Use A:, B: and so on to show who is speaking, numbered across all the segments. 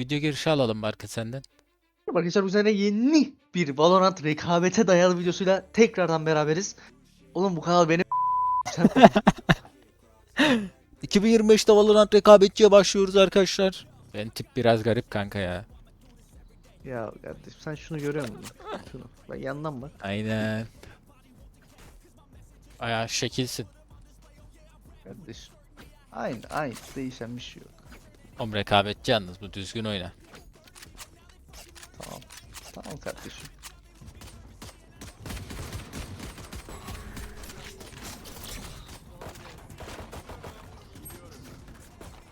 A: Video girişi alalım Barkın senden.
B: Arkadaşlar bu sene yeni bir Valorant rekabete dayalı videosuyla tekrardan beraberiz. Oğlum bu kanal benim
A: 2025'te Valorant rekabetçiye başlıyoruz arkadaşlar. Ben tip biraz garip kanka ya.
B: Ya kardeşim sen şunu görüyor musun? Şunu. Bak yandan bak.
A: Aynen. Aya şekilsin.
B: Kardeşim. Aynı aynı değişen bir şey yok.
A: Oğlum rekabetçi yalnız bu düzgün oyna.
B: Tamam. Tamam kardeşim.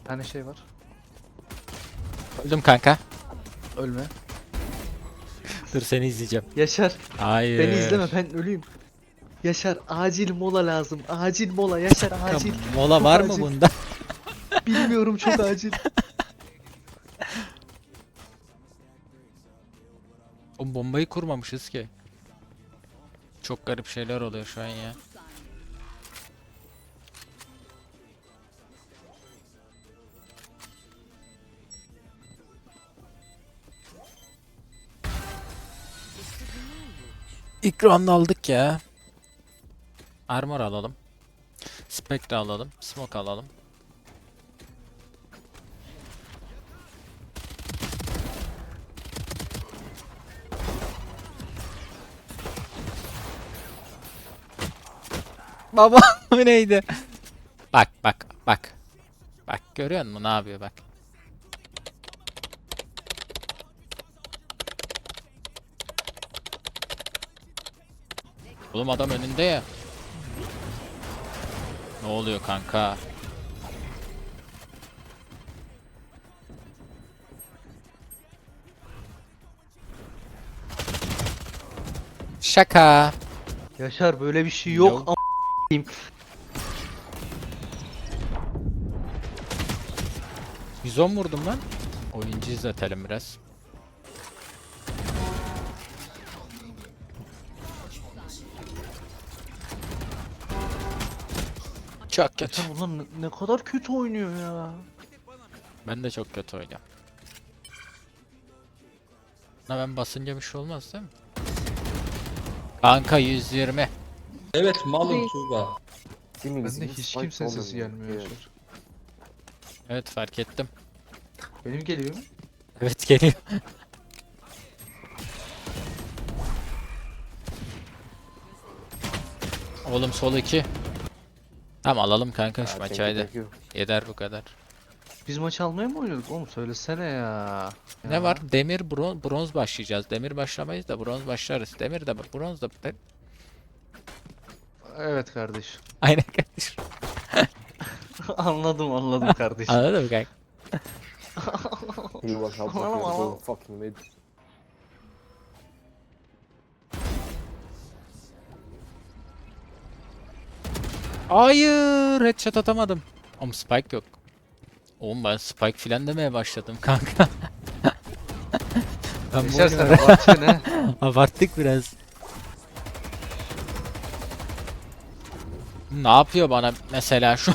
B: Bir tane şey var.
A: Öldüm kanka.
B: Ölme.
A: Dur seni izleyeceğim.
B: Yaşar.
A: Hayır.
B: Beni izleme ben öleyim. Yaşar acil mola lazım. Acil mola Yaşar acil.
A: Mola var mı
B: acil.
A: bunda?
B: Bilmiyorum çok acil.
A: O bombayı kurmamışız ki. Çok garip şeyler oluyor şu an ya. Round aldık ya. Armor alalım. Spectre alalım. Smoke alalım. Baba bu neydi? Bak bak bak. Bak görüyor musun ne yapıyor bak. Oğlum adam önünde ya. Ne oluyor kanka? Şaka.
B: Yaşar böyle bir şey yok.
A: Yok.
B: A**ayım.
A: 110 vurdum lan. Oyuncu izletelim biraz. Çok kötü.
B: Yaşar bunlar ne, ne kadar kötü oynuyor ya.
A: Ben de çok kötü oynuyorum. Na ben basınca bir şey olmaz değil mi? Kanka 120.
C: Evet malum Tuğba.
B: Bende hiç kimsenin sesi gelmiyor Yaşar.
A: Evet fark ettim.
B: Benim geliyor.
A: Evet geliyor. Oğlum sol 2. Tamam alalım kanka şu maçı haydi. Yeter bu kadar.
B: Biz maç almaya mı oynuyorduk oğlum söylesene ya.
A: Ne
B: Ya.
A: var? Demir bron bronz başlayacağız. Demir başlamayız da bronz başlarız. Demir de bronz da
B: Evet kardeş.
A: Aynen kardeşim.
B: anladım anladım kardeş.
A: Anladın mı kanka?
D: He was help if
B: wow.
D: you go fucking mid.
A: Hayır, headshot atamadım. Oğlum spike yok. Oğlum ben spike filan demeye başladım kanka. ben bu oyunu abarttık biraz. Ne yapıyor bana mesela şu?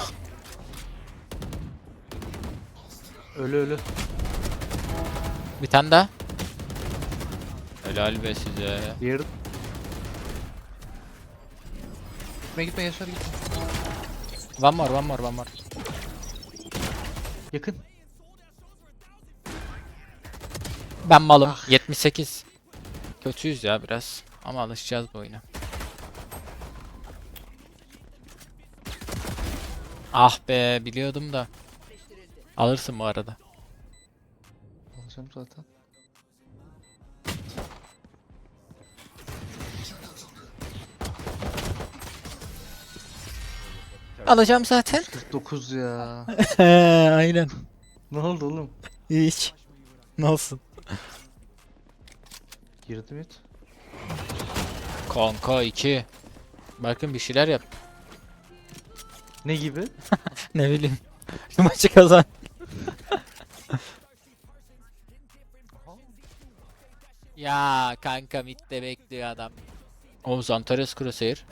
B: Ölü ölü.
A: Bir tane daha. Helal be size.
B: Diğer. Gitme gitme Yaşar gitme.
A: One more, one more, one more.
B: Yakın.
A: Ben malım.
B: Ah.
A: 78. Kötüyüz ya biraz. Ama alışacağız bu oyuna. Ah be biliyordum da. Alırsın bu arada.
B: Alacağım zaten.
A: Alacağım zaten.
B: 49 ya.
A: Aynen.
B: ne oldu oğlum?
A: Hiç. Ne olsun?
B: Girdi mi?
A: Kanka 2. Bakın bir şeyler yap.
B: Ne gibi?
A: Ne bileyim. Şu maçı kazan. ya kanka midde bekliyor adam. O Zantares Crusader.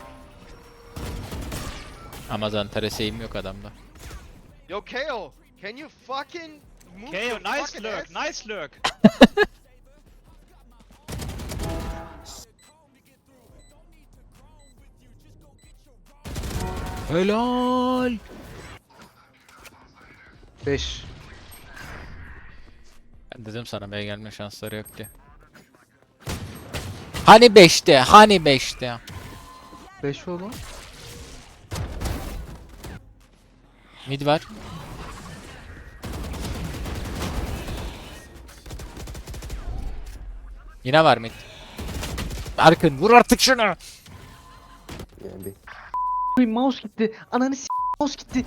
A: Ama Zantares aim yok adamda.
E: Yo, KO, can you fucking move your
F: nice
E: fucking
F: lurk,
E: ass.
F: nice lurk.
A: Helal.
B: 5.
A: Ben dedim sana B'ye gelme şansları yok diye. Hani 5'te? Hani 5'te?
B: 5 oğlum.
A: Mid var. Yine var mid. Arkın vur artık şunu.
D: Yeah, B.
B: Uy mouse gitti. Ananı s*** mouse gitti.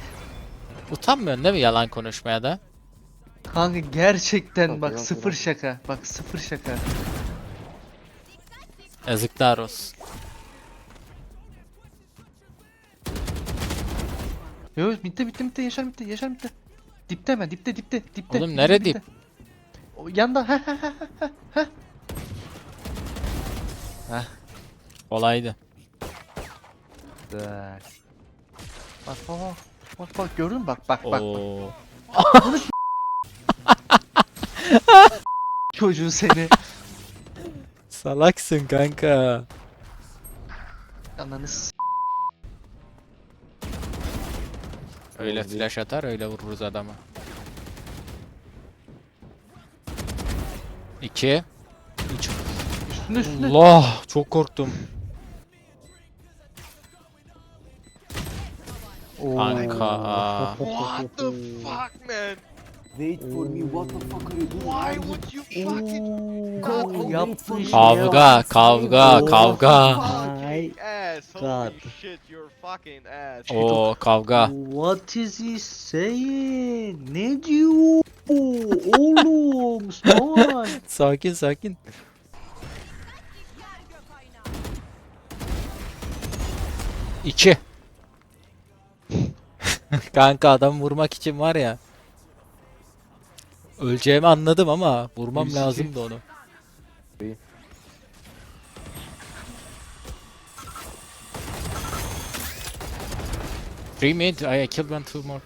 A: Utanmıyorsun değil mi yalan konuşmaya da?
B: Kanka gerçekten bak sıfır şaka. Bak sıfır şaka.
A: Yazıklar olsun.
B: Yo bitti bitti bitti Yaşar bitti Yaşar bitti. Dipte hemen dipte dipte dipte.
A: Oğlum
B: dipte,
A: nere
B: dipte. O yanda ha ha ha ha ha.
A: Kolaydı.
B: Güzel. Bak bak bak. Bak bak gördün mü bak bak bak. bak.
A: Oo.
B: Çocuğu seni.
A: Salaksın kanka.
B: Ananı s***.
A: Öyle flash atar öyle vururuz adamı. 2 3
B: Üstüne üstüne.
A: Allah çok korktum. Kanka.
E: What the fuck, man?
D: Wait for me, what the fuck are you doing?
E: Why would you fucking
B: Kanka yaptığı şeye
A: Kavga, kavga, kavga.
E: fucking ass?
B: God.
E: Shit, you're fucking ass.
A: Oo kavga.
B: What is he saying? Ne diyor? Oğlum, Osman.
A: Sakin sakin. İki. Kanka adam vurmak için var ya. Öleceğimi anladım ama vurmam
B: Birisi
A: lazımdı onu.
D: İyi.
A: Three mid, I killed one, two more.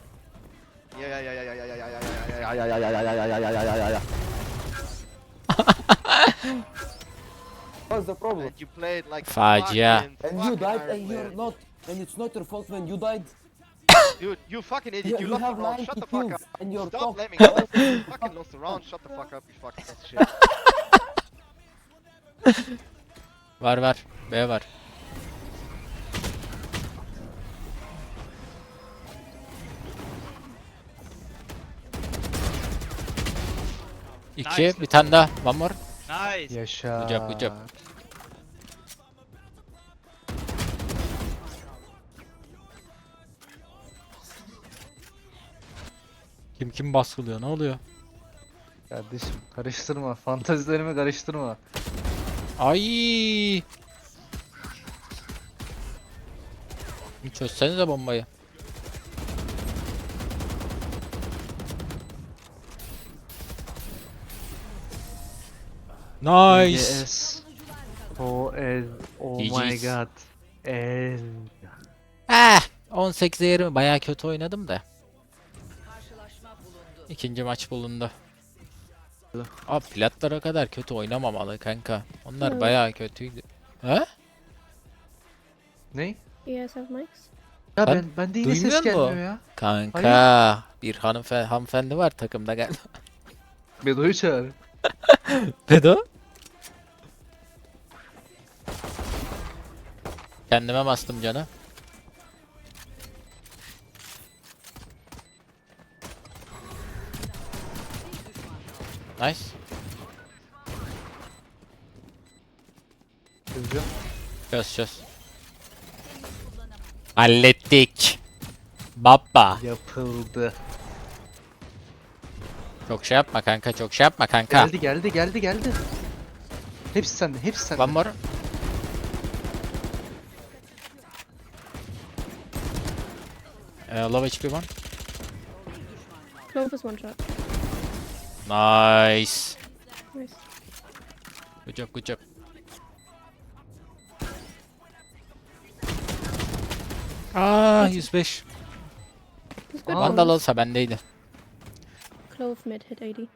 E: Yeah, yeah, yeah, yeah, yeah, yeah, yeah, yeah, yeah, yeah, yeah, yeah.
D: What's the problem?
E: And you played like
A: Facia.
E: fucking-
G: And you died and you're not and it's not your fault when you died.
E: Dude, you fucking idiot.
G: You,
E: You, lost the round.
G: 90
E: Shut the fuck up.
G: and you're
E: Stop
G: top.
E: blaming us. You fucking lost the round. Shut the fuck up, you fucking piece of shit.
A: Var var. B var. İki,
F: Nice.
A: bir tane daha. One more.
F: Nice.
B: Yaşa.
A: Good job, Kim kim baskılıyor? Ne oluyor?
B: Kardeşim karıştırma. Fantazilerimi karıştırma.
A: Ay! Çözsenize bombayı. Nice.
B: Yes. O ez. Oh my
A: GG's.
B: god. Ez.
A: Eh, 18'e yarım bayağı kötü oynadım da. İkinci maç bulundu. Abi platlar o kadar kötü oynamamalı kanka. Onlar
H: Evet.
A: bayağı kötüydü. He?
B: Ne?
H: You guys have mics?
B: Ya
A: Ben
B: ben ben de yine ses
A: duymuyor mu?
B: gelmiyor ya.
A: Kanka bir hanımefendi, hanımefendi var takımda galiba.
B: Bedo'yu çağır.
A: Pedo? Kendime bastım canı. Nice.
B: Kızcığım.
A: Çöz çöz. Hallettik. Baba.
B: Yapıldı.
A: Çok şey yapma kanka, çok şey yapma kanka.
B: Geldi geldi geldi geldi. Hepsi sende hepsi sende.
A: One more. Uh, low HP one.
H: Clovis one shot.
A: Nice.
H: Nice.
A: Good job, good job. Aa 105.
H: He's good.
A: Vandal olsa bendeydi.
F: Clove mid hit 80.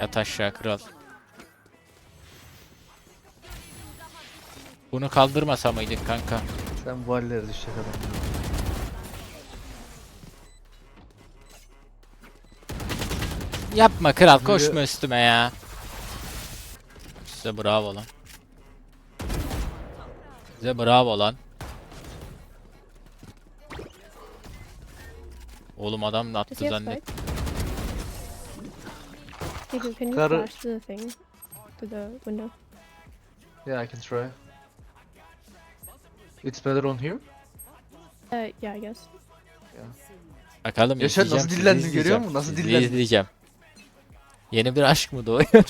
A: Yat aşağı kral. Bunu kaldırmasa mıydık kanka?
B: Sen bu hallere düşecek adam.
A: Yapma kral
B: Yürü.
A: koşma üstüme ya. Size bravo lan. Size bravo lan. Oğlum adam da attı zannet.
F: Nico, can you
B: Karı-
F: flash the thing? To the window?
B: Yeah, I can try. It's better on here.
F: Uh, yeah, I guess.
A: Bakalım
B: Yaşar nasıl
A: izleyeceğim, sizi
B: dillendin, görüyor
A: izleyeceğim.
B: musun? Nasıl
A: Sizi
B: dillendin?
A: izleyeceğim. Yeni bir aşk mı doğuyor?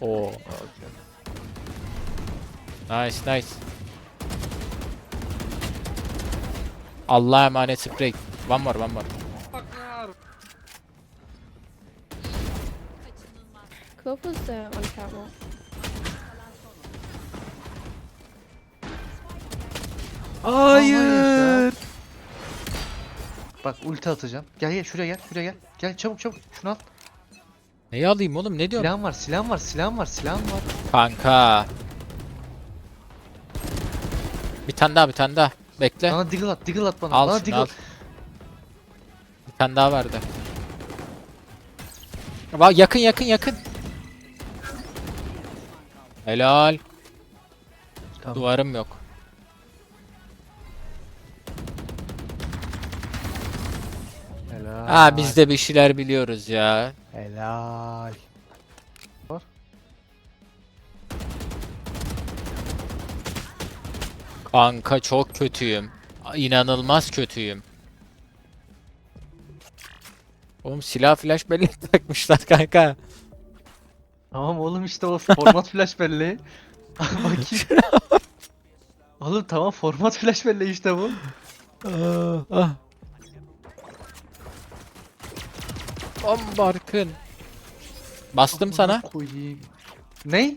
A: Oo. Nice nice. Allah'a emanet sprey. One more one more.
F: Clove was uh, on catwalk.
B: Hayır. Bak ulti atacağım. Gel gel şuraya gel şuraya gel. Gel çabuk çabuk şunu al.
A: Neyi alayım oğlum ne diyorsun?
B: Silahım var silahım var silahım var silahım var.
A: Kanka. Bir tane daha bir tane daha. Bekle.
B: Bana deagle at deagle at bana.
A: Al
B: bana
A: şunu
B: deagle.
A: al. Bir tane daha verdi. Bak yakın yakın yakın. Helal.
B: Tamam.
A: Duvarım yok. Ha biz de bir şeyler biliyoruz ya.
B: Helal.
A: Kanka çok kötüyüm. İnanılmaz kötüyüm. Oğlum silah flash bellek takmışlar kanka.
B: Tamam oğlum işte o format flash belleği. Bakayım. oğlum tamam format flash belleği işte bu.
A: Ah, Am barkın. Bastım sana.
B: Koyayım. Ne?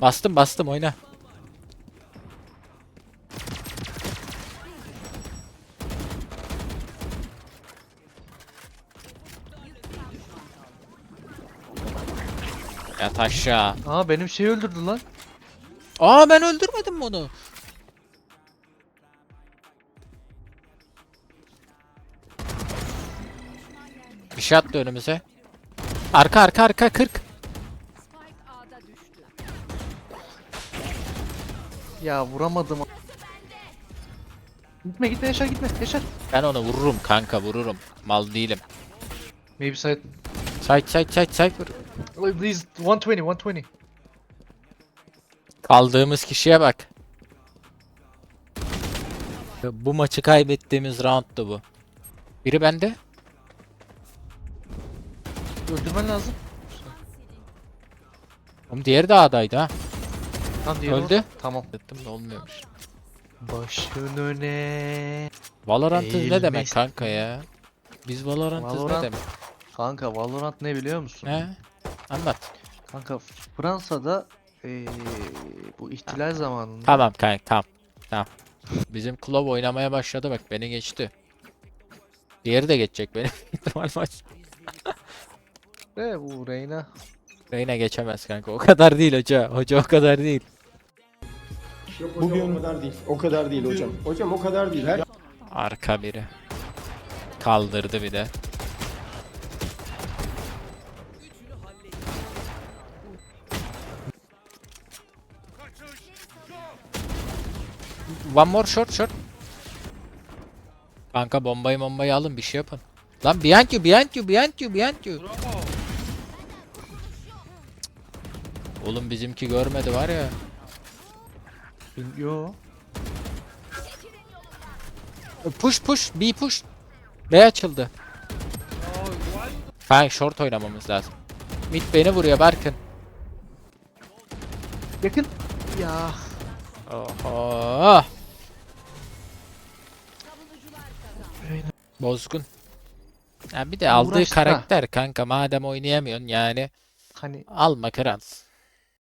A: Bastım bastım oyna. Yat aşağı.
B: Aa benim şey öldürdü lan.
A: Aa ben öldürmedim onu. Bir şey attı önümüze. Arka arka arka 40.
B: Ya vuramadım. Gitme gitme Yaşar gitme Yaşar.
A: Ben onu vururum kanka vururum. Mal değilim.
B: Maybe side.
A: Side side side side
B: Please 120 120.
A: Kaldığımız kişiye bak. Bu maçı kaybettiğimiz rounddu bu. Biri bende.
B: Öldürmen lazım.
A: Oğlum diğeri de A'daydı ha.
B: Tam diye
A: Öldü.
B: Tamam.
A: Dedim de olmuyormuş.
B: Başın öne.
A: Valorant'ız ne demek kanka ya? Biz Valorant'ız ne
B: Valorant-
A: demek?
B: Kanka Valorant ne biliyor musun?
A: He? Anlat.
B: Kanka Fransa'da eee bu ihtilal zamanında
A: Tamam kanka tamam. Tamam. Bizim klub oynamaya başladı bak beni geçti. Diğeri de geçecek benim ihtimal maç.
B: Ve bu Reyna
A: Reyna geçemez kanka o kadar değil hoca. Hoca o kadar değil.
H: Bugün o kadar değil. O kadar değil hocam. Hocam o kadar değil. Her
A: Arka biri. Kaldırdı bir de. One more short short. Kanka bombayı bombayı alın bir şey yapın. Lan behind you behind you behind you behind you. Oğlum bizimki görmedi var ya.
B: yo
A: Push push B push. B açıldı. Kanka short oynamamız lazım. Mid beni vuruyor Barkın.
B: yakın. Ya
A: Oho. Bozgun. Ya bir de aldığı
B: Uğraştı ha.
A: karakter kanka madem oynayamıyorsun yani
B: hani
A: alma kral.